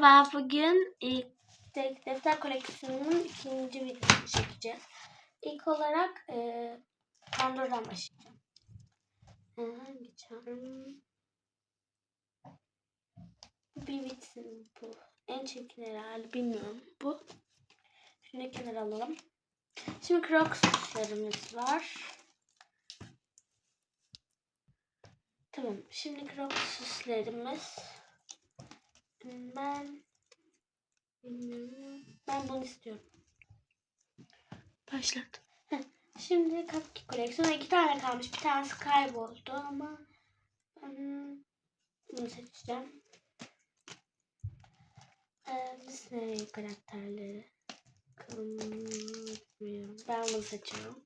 Merhaba, bugün de- defter koleksiyonumun ikinci videosunu çekeceğiz. İlk olarak e, Pandora'dan başlayacağım. E, hangi çağrım? Bir bitsin bu. En çirkin herhalde bilmiyorum bu. Şunu kenara alalım. Şimdi Crocs'larımız var. Tamam. Şimdi Crocs. Ben bilmiyorum. Ben bunu istiyorum. Başlat. Heh, Şimdi cupcake koleksiyonu iki tane kalmış. Bir tanesi kayboldu ama ben bunu seçeceğim. Ee, Disney karakterleri. Bilmiyorum. Ben bunu seçiyorum.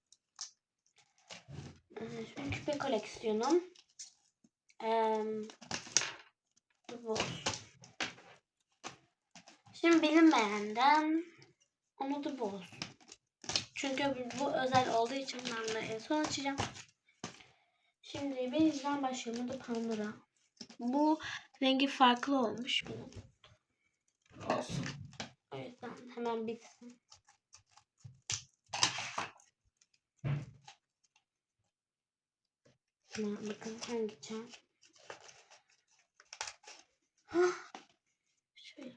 Ee, şimdi küpe koleksiyonum. Ee, bu. Şimdi bilinmeyenden onu da bu olsun. Çünkü bu, özel olduğu için ben de en son açacağım. Şimdi birinciden başlayalım. Bu da Pandora. Bu rengi farklı olmuş. bunun. Olsun. O yüzden hemen bitsin. Bakın hangi çağ. Hah. Şöyle.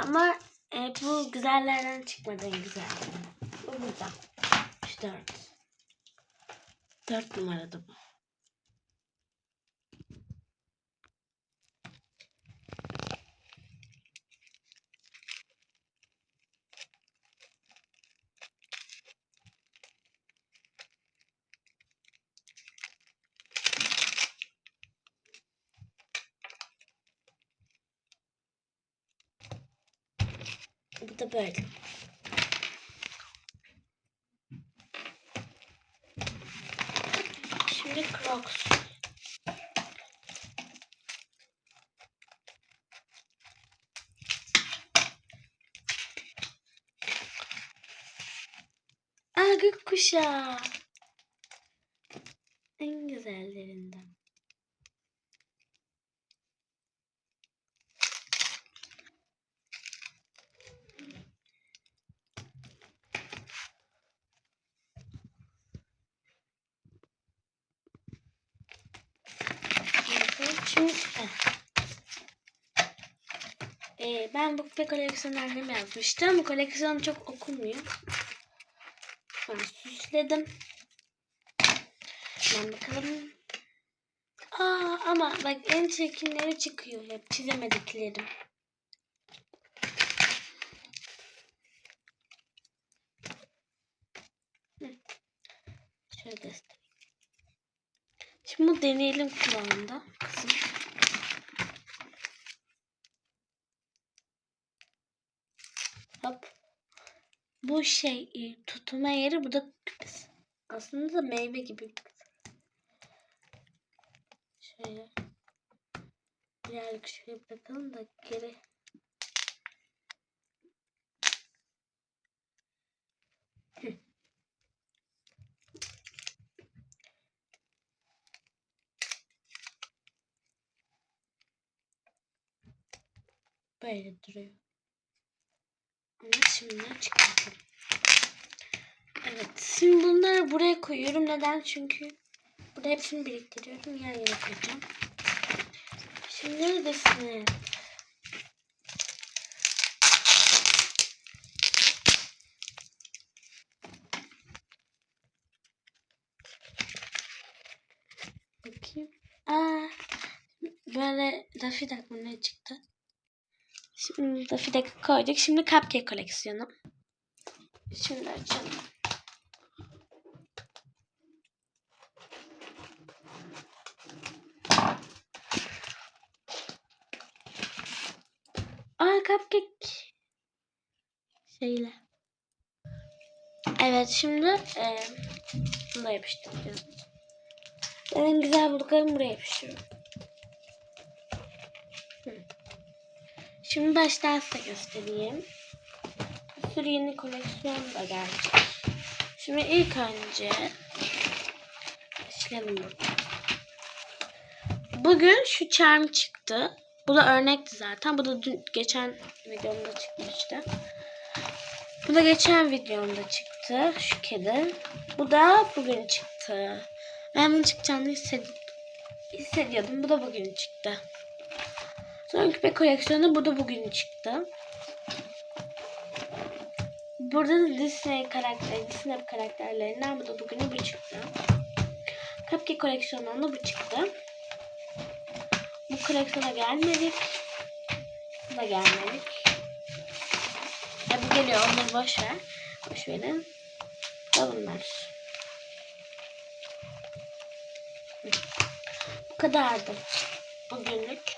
ama e, bu güzellerden çıkmadı en güzel. Bu burada. Şu dört. Dört numarada bu. Bu da böyle. Şimdi Crocs. Aa gökkuşağı. En güzellerinden. Şimdi ee, ben bu kupe koleksiyonu annem yazmıştım. Bu koleksiyon çok okunmuyor. Ben süsledim. Ben bakalım. Aa ama bak en çirkinleri çıkıyor hep çizemediklerim. Şöyle göstereyim. Şimdi bu deneyelim kulağında kızım. Hop. Bu şey e, tutma yeri bu da küpesi. Aslında da meyve gibi. Şöyle. Birazcık şöyle bırakalım da geri. Böyle duruyor. Ama şimdi çıkartalım. Evet. Şimdi bunları buraya koyuyorum. Neden? Çünkü burada hepsini biriktiriyorum. Yan yana koyacağım. Şimdi neredesin? Bakayım. Aa, böyle Daffy Duck mı ne çıktı? Şimdi de fide koyduk. Şimdi cupcake koleksiyonu. Şimdi açalım. Aa cupcake şeyle. Evet şimdi e, bunu da yapıştıracağım. En güzel bulduklarımı buraya yapıştırıyorum. Şimdi baştan size göstereyim. Bir sürü yeni koleksiyon da gelecek. Şimdi ilk önce başlayalım burada. Bugün şu charm çıktı. Bu da örnekti zaten. Bu da dün geçen videomda çıkmıştı. Bu da geçen videomda çıktı. Şu kedi. Bu da bugün çıktı. Ben bunun çıkacağını hissediyordum. Bu da bugün çıktı. Son küpe koleksiyonu bu da bugün çıktı. Burada da Disney karakteri, Disney karakterlerinden bu da bugün bu çıktı. Cupcake koleksiyonundan da bu çıktı. Bu koleksiyona gelmedik. Bu da gelmedik. Ya bu geliyor onları boş ver. Boş verin. Da bunlar. Bu kadardı. Bugünlük.